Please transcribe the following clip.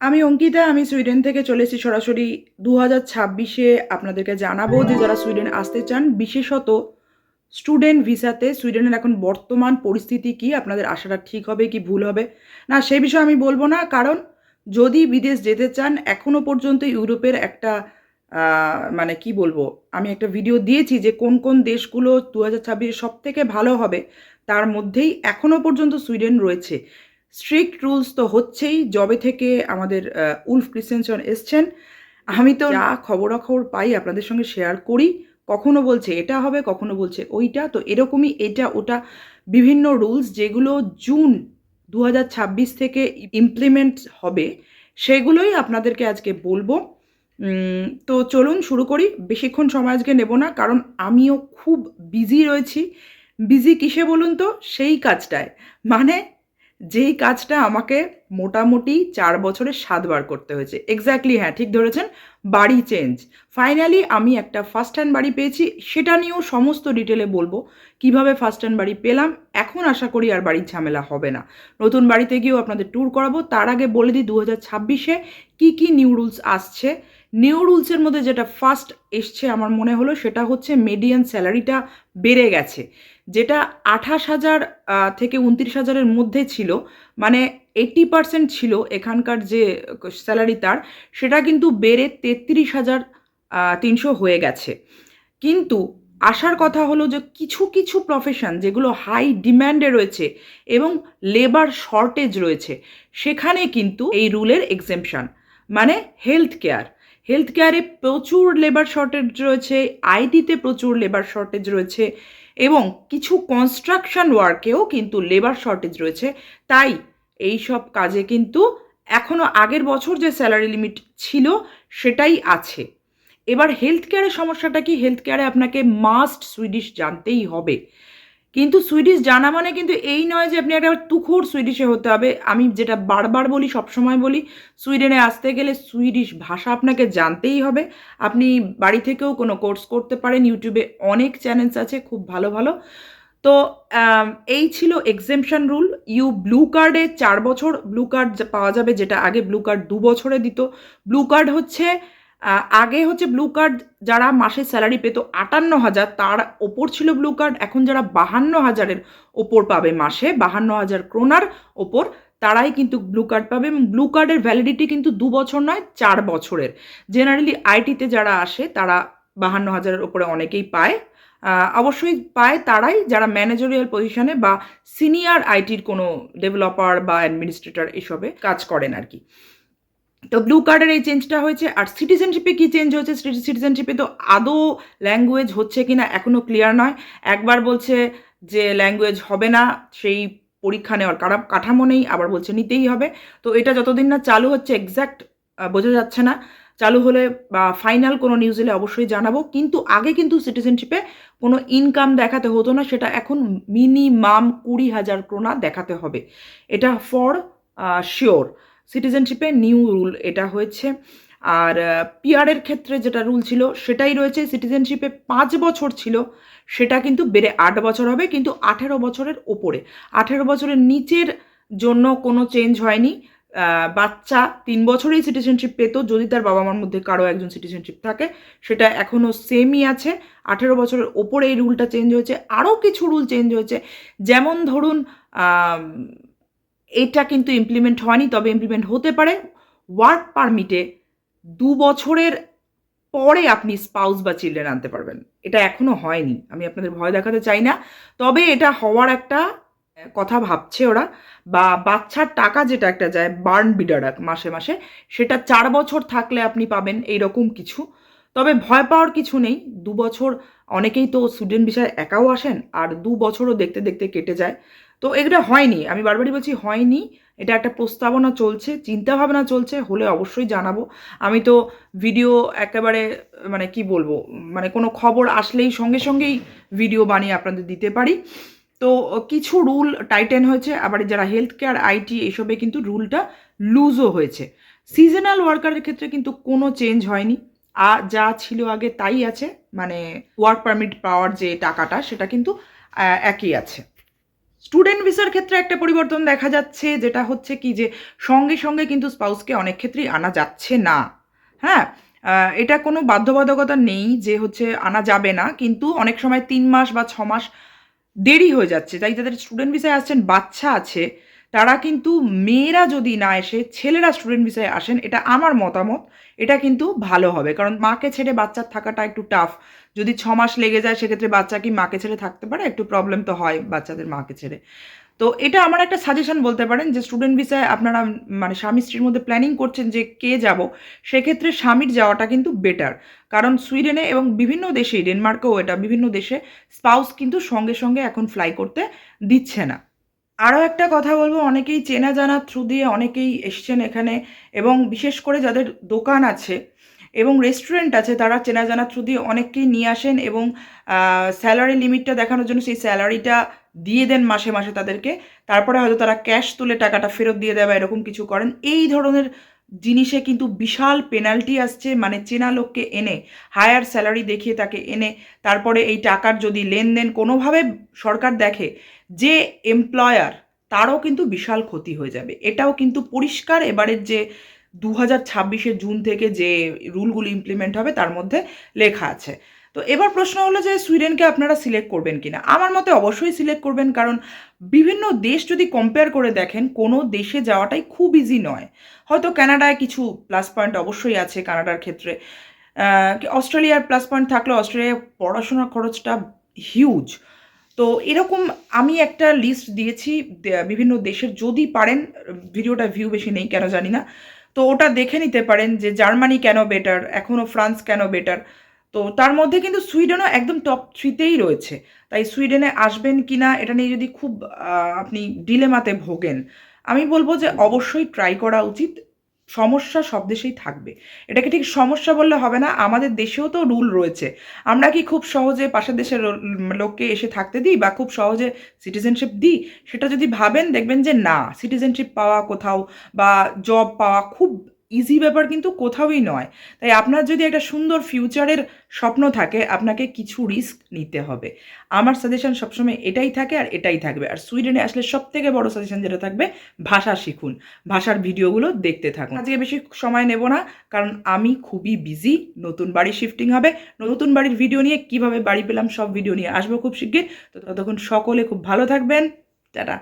আমি অঙ্কিতা, আমি সুইডেন থেকে চলেছি সরাসরি দু হাজার ছাব্বিশে। আপনাদেরকে জানাব যে যারা সুইডেন আসতে চান, বিশেষত স্টুডেন্ট ভিসাতে, সুইডেনের এখন বর্তমান পরিস্থিতি কি, আপনাদের আশাটা ঠিক হবে কি ভুল হবে? না, সে বিষয়ে আমি বলব না, কারণ যদি বিদেশ যেতে চান এখনও পর্যন্ত ইউরোপের একটা মানে কি বলব, আমি একটা ভিডিও দিয়েছি যে কোন কোন দেশগুলো দু হাজার ছাব্বিশে সব থেকে ভালো হবে, তার মধ্যেই এখনও পর্যন্ত সুইডেন রয়েছে। স্ট্রিক্ট রুলস তো হচ্ছেই জবে থেকে আমাদের উলফ ক্রিস্টেনসন এসছেন, আমি তো যা খবরাখবর পাই আপনাদের সঙ্গে শেয়ার করি, কখনো বলছে এটা হবে, কখনো বলছে ওইটা, তো এরকমই এটা, ওটা বিভিন্ন রুলস যেগুলো জুন দু হাজার ছাব্বিশ থেকে ইমপ্লিমেন্ট হবে, সেগুলোই আপনাদেরকে আজকে বলব। তো চলুন শুরু করি, বেশিক্ষণ সময় আজকে নেব না, কারণ আমিও খুব বিজি রয়েছি। বিজি কিসে বলুন তো? সেই কাজটায়। মানে যেই কাজটা আমাকে মোটামুটি চার বছরে সাতবার করতে হয়েছে। এক্স্যাক্টলি হ্যাঁ ঠিক ধরেছেন। বাড়ি চেঞ্জ ফাইনালি আমি একটা ফার্স্ট হ্যান্ড বাড়ি পেয়েছি। সেটা নিয়েও সমস্ত ডিটেলে বলব কীভাবে ফার্স্ট হ্যান্ড বাড়ি পেলাম। এখন আশা করি আর বাড়ির ঝামেলা হবে না। নতুন বাড়িতে গিয়েও আপনাদের ট্যুর করাবো। তার আগে বলে দিই দু হাজার ছাব্বিশে কী কী নিউ রুলস আসছে। নিউ রুলসের মধ্যে যেটা ফার্স্ট এসছে আমার মনে হলো সেটা হচ্ছে মিডিয়ান স্যালারিটা বেড়ে গেছে। যেটা আঠাশ হাজার থেকে উনত্রিশ হাজারের মধ্যে ছিল মানে এইটি পার্সেন্ট ছিল এখানকার যে স্যালারি তার, সেটা কিন্তু বেড়ে তেত্রিশ হাজার তিনশো হয়ে গেছে। কিন্তু আসার কথা হলো যে কিছু কিছু প্রফেশন যেগুলো হাই ডিম্যান্ডে রয়েছে এবং লেবার শর্টেজ রয়েছে, সেখানে কিন্তু এই রুলের এক্সেমশন মানে হেলথ কেয়ার হেলথ কেয়ারে প্রচুর লেবার শর্টেজ রয়েছে আইটিতে প্রচুর লেবার শর্টেজ রয়েছে এবং কিছু কনস্ট্রাকশন ওয়ার্কেও কিন্তু লেবার শর্টেজ রয়েছে। তাই এই সব কাজে কিন্তু এখনও আগের বছর যে স্যালারি লিমিট ছিল সেটাই আছে। এবার হেলথ কেয়ারের সমস্যাটা কি? হেলথ কেয়ারে আপনাকে মাস্ট সুইডিশ জানতেই হবে। কিন্তু সুইডিশ জানা মানে কিন্তু এই নয় যে আপনি একটা তুখোর সুইডিশে হতে হবে। আমি যেটা বারবার বলি, সবসময় বলি সুইডেনে আসতে গেলে সুইডিশ ভাষা আপনাকে জানতেই হবে। আপনি বাড়ি থেকেও কোনো কোর্স করতে পারেন ইউটিউবে অনেক চ্যানেলস আছে, খুব ভালো ভালো। তো এই ছিল এক্সেমশন রুল ইউ ব্লু কার্ডে চার বছর ব্লু কার্ড পাওয়া যাবে, যেটা আগে ব্লু কার্ড দু বছরে দিত। ব্লু কার্ড হচ্ছে আগে হচ্ছে ব্লু কার্ড যারা মাসে স্যালারি পেত আটান্ন হাজার, তার ওপর ছিল ব্লু কার্ড এখন যারা বাহান্ন হাজারের ওপর পাবে মাসে, বাহান্ন হাজার ক্রোনার ওপর, তারাই কিন্তু ব্লু কার্ড পাবে এবং ব্লু কার্ডের ভ্যালিডিটি কিন্তু দু বছর নয়, চার বছরের। জেনারেলি আইটিতে যারা আসে, তারা বাহান্ন হাজারের ওপরে অনেকেই পায়। অবশ্যই পায় তারাই যারা ম্যানেজারিয়াল পজিশনে বা সিনিয়র আইটির কোনো ডেভেলপার বা অ্যাডমিনিস্ট্রেটর এসবে কাজ করেন আর কি। তো ব্লু কার্ডের এই চেঞ্জটা হয়েছে, আর সিটিজেনশিপে কি চেঞ্জ হয়েছে? সিটিজেনশিপে তো আদৌ ল্যাঙ্গুয়েজ হচ্ছে কি না এখনও ক্লিয়ার নয়। একবার বলছে যে ল্যাঙ্গুয়েজ হবে না, সেই পরীক্ষা নেওয়ার কাঠামো নেই, আবার বলছে নিতেই হবে। তো এটা যতদিন না চালু হচ্ছে এক্স্যাক্ট বোঝা যাচ্ছে না। চালু হলে বা ফাইনাল কোনো নিউজ এলে অবশ্যই জানাব। কিন্তু আগে কিন্তু সিটিজেনশিপে কোনো ইনকাম দেখাতে হতো না, সেটা এখন মিনিমাম কুড়ি হাজার ক্রোনা দেখাতে হবে। এটা ফর শিওর সিটিজেনশিপে নিউ রুল এটা হয়েছে। আর পিআরের ক্ষেত্রে যেটা রুল ছিল সেটাই রয়েছে। সিটিজেনশিপে পাঁচ বছর ছিল, সেটা কিন্তু বেড়ে আট বছর হবে, কিন্তু আঠেরো বছরের ওপরে। আঠেরো বছরের নিচের জন্য কোনো চেঞ্জ হয়নি। বাচ্চা তিন বছরেই সিটিজেনশিপ পেত, যদি তার বাবা মার মধ্যে কারও একজন সিটিজেনশিপ থাকে, সেটা এখনও সেমই আছে। আঠেরো বছরের ওপরে এই রুলটা চেঞ্জ হয়েছে। আরও কিছু রুল চেঞ্জ হয়েছে। যেমন ধরুন এটা কিন্তু ইমপ্লিমেন্ট হয়নি, তবে ইমপ্লিমেন্ট হতে পারে। ওয়ার্ক পারমিটে দু বছরের পরে আপনি স্পাউস বা চিলড্রেন আনতে পারবেন। এটা এখনও হয়নি, আমি আপনাদের ভয় দেখাতে চাই না। তবে এটা হওয়ার একটা কথা ভাবছে ওরা, বা বাচ্চার টাকা যেটা একটা যায় বার্ন বিডারাক মাসে মাসে, সেটা চার বছর থাকলে আপনি পাবেন, এইরকম কিছু। তবে ভয় পাওয়ার কিছু নেই, দু বছর, অনেকেই তো স্টুডেন্ট বিষয়ে একাও আসেন, আর দু বছরও দেখতে দেখতে কেটে যায়। তো এগুলো হয়নি। আমি বারবারই বলছি হয়নি। এটা একটা প্রস্তাবনা চলছে, চিন্তাভাবনা চলছে, হলে অবশ্যই জানাব। আমি তো ভিডিও একেবারে মানে কি বলব মানে কোনো খবর আসলেই সঙ্গে সঙ্গেই ভিডিও বানিয়ে আপনাদের দিতে পারি। তো কিছু রুল টাইটেন হয়েছে, আবার যারা হেলথ কেয়ার আইটি এসবে কিন্তু রুলটা লুজও হয়েছে। সিজনাল ওয়ার্কারের ক্ষেত্রে কিন্তু কোনো চেঞ্জ হয়নি। আর যা ছিল আগে তাই আছে মানে ওয়ার্ক পারমিট পাওয়ার যে টাকাটা, সেটা কিন্তু একই আছে। স্টুডেন্ট ভিসার ক্ষেত্রে একটা পরিবর্তন দেখা যাচ্ছে, যেটা হচ্ছে কি যে সঙ্গে সঙ্গে কিন্তু স্পাউসকে অনেক ক্ষেত্রেই আনা যাচ্ছে না। হ্যাঁ? এটা কোনো বাধ্যবাধকতা নেই যে হচ্ছে আনা যাবে না, কিন্তু অনেক সময় তিন মাস বা ছ মাস দেরি হয়ে যাচ্ছে। তাই যাদের স্টুডেন্ট ভিসায় আসছেন, বাচ্চা আছে তারা কিন্তু মেয়েরা যদি না এসে ছেলেরা স্টুডেন্ট ভিসায় আসেন, এটা আমার মতামত, এটা কিন্তু ভালো হবে। কারণ মাকে ছেড়ে বাচ্চার থাকাটা একটু টাফ যদি ছ মাস লেগে যায়, সেক্ষেত্রে বাচ্চা কি মাকে ছেড়ে থাকতে পারে? একটু প্রবলেম তো হয় বাচ্চাদের মাকে ছেড়ে। তো এটা আমার একটা সাজেশন বলতে পারেন যে স্টুডেন্ট ভিসায় আপনারা মানে স্বামী স্ত্রীর মধ্যে প্ল্যানিং করছেন যে, কে যাব, সেক্ষেত্রে স্বামীর যাওয়াটা কিন্তু বেটার কারণ সুইডেনে এবং বিভিন্ন দেশে ডেনমার্কেও এটা, বিভিন্ন দেশে স্পাউস কিন্তু সঙ্গে সঙ্গে এখন ফ্লাই করতে দিচ্ছে না। আরও একটা কথা বলব, অনেকেই চেনা জানার থ্রু দিয়ে অনেকেই এসছেন এখানে এবং বিশেষ করে যাদের দোকান আছে এবং রেস্টুরেন্ট আছে, তারা চেনা জানা থ্রু দিয়ে অনেককেই নিয়ে আসেন এবং স্যালারি লিমিটটা দেখানোর জন্য সেই স্যালারিটা দিয়ে দেন মাসে মাসে তাদেরকে। তারপরে হয়তো তারা ক্যাশ তুলে টাকাটা ফেরত দিয়ে দেয় বা এরকম কিছু করেন। এই ধরনের জিনিসে কিন্তু বিশাল পেনাল্টি আসছে মানে চেনা লোককে এনে হায়ার স্যালারি দেখিয়ে তাকে এনে, তারপরে এই টাকার যদি লেনদেন কোনোভাবে সরকার দেখে যে এমপ্লয়ার তারও কিন্তু বিশাল ক্ষতি হয়ে যাবে। এটাও কিন্তু পরিষ্কার এবারের যে দু হাজার জুন থেকে যে রুলগুলি ইমপ্লিমেন্ট হবে, তার মধ্যে লেখা আছে। তো এবার প্রশ্ন হলো যে সুইডেনকে আপনারা সিলেক্ট করবেন কিনা? আমার মতে অবশ্যই সিলেক্ট করবেন, কারণ বিভিন্ন দেশ যদি কম্পেয়ার করে দেখেন, কোনো দেশে যাওয়াটাই খুব ইজি নয়। হয়তো কানাডায় কিছু প্লাস পয়েন্ট অবশ্যই আছে কানাডার ক্ষেত্রে। অস্ট্রেলিয়ার প্লাস পয়েন্ট থাকলেও অস্ট্রেলিয়ায় পড়াশোনার খরচটা হিউজ তো এরকম আমি একটা লিস্ট দিয়েছি বিভিন্ন দেশের যদি পারেন, ভিডিওটা ভিউ বেশি নেই, কেন জানি না। তো ওটা দেখে নিতে পারেন যে জার্মানি কেন বেটার এখনও ফ্রান্স কেন বেটার তো তার মধ্যে কিন্তু সুইডেনও একদম টপ থ্রিতেই রয়েছে। তাই সুইডেনে আসবেন কি না এটা নিয়ে যদি খুব আপনি ডিলেমাতে ভোগেন, আমি বলব যে অবশ্যই ট্রাই করা উচিত। সমস্যা সব দেশেই থাকবে। এটাকে ঠিক সমস্যা বললে হবে না, আমাদের দেশেও তো রুল রয়েছে। আমরা কি খুব সহজে পাশের দেশের লোককে এসে থাকতে দিই বা খুব সহজে সিটিজেনশিপ দিই? সেটা যদি ভাবেন, দেখবেন যে না সিটিজেনশিপ পাওয়া কোথাও বা জব পাওয়া খুব ইজি ব্যাপার কিন্তু কোথাওই নয়। তাই আপনার যদি একটা সুন্দর ফিউচারের স্বপ্ন থাকে, আপনাকে কিছু রিস্ক নিতে হবে। আমার সাজেশন সবসময় এটাই থাকে আর এটাই থাকবে। আর সুইডেনে আসলে সব থেকে বড় সাজেশন যেটা থাকবে, ভাষা শিখুন। ভাষার ভিডিওগুলো দেখতে থাকুন। আজকে বেশি সময় নেব না, কারণ আমি খুবই বিজি নতুন বাড়ি শিফটিং হবে। নতুন বাড়ির ভিডিও নিয়ে কীভাবে বাড়ি পেলাম সব ভিডিও নিয়ে আসব খুব শিগগির। তো ততক্ষণ সকলে খুব ভালো থাকবেন। টাটা।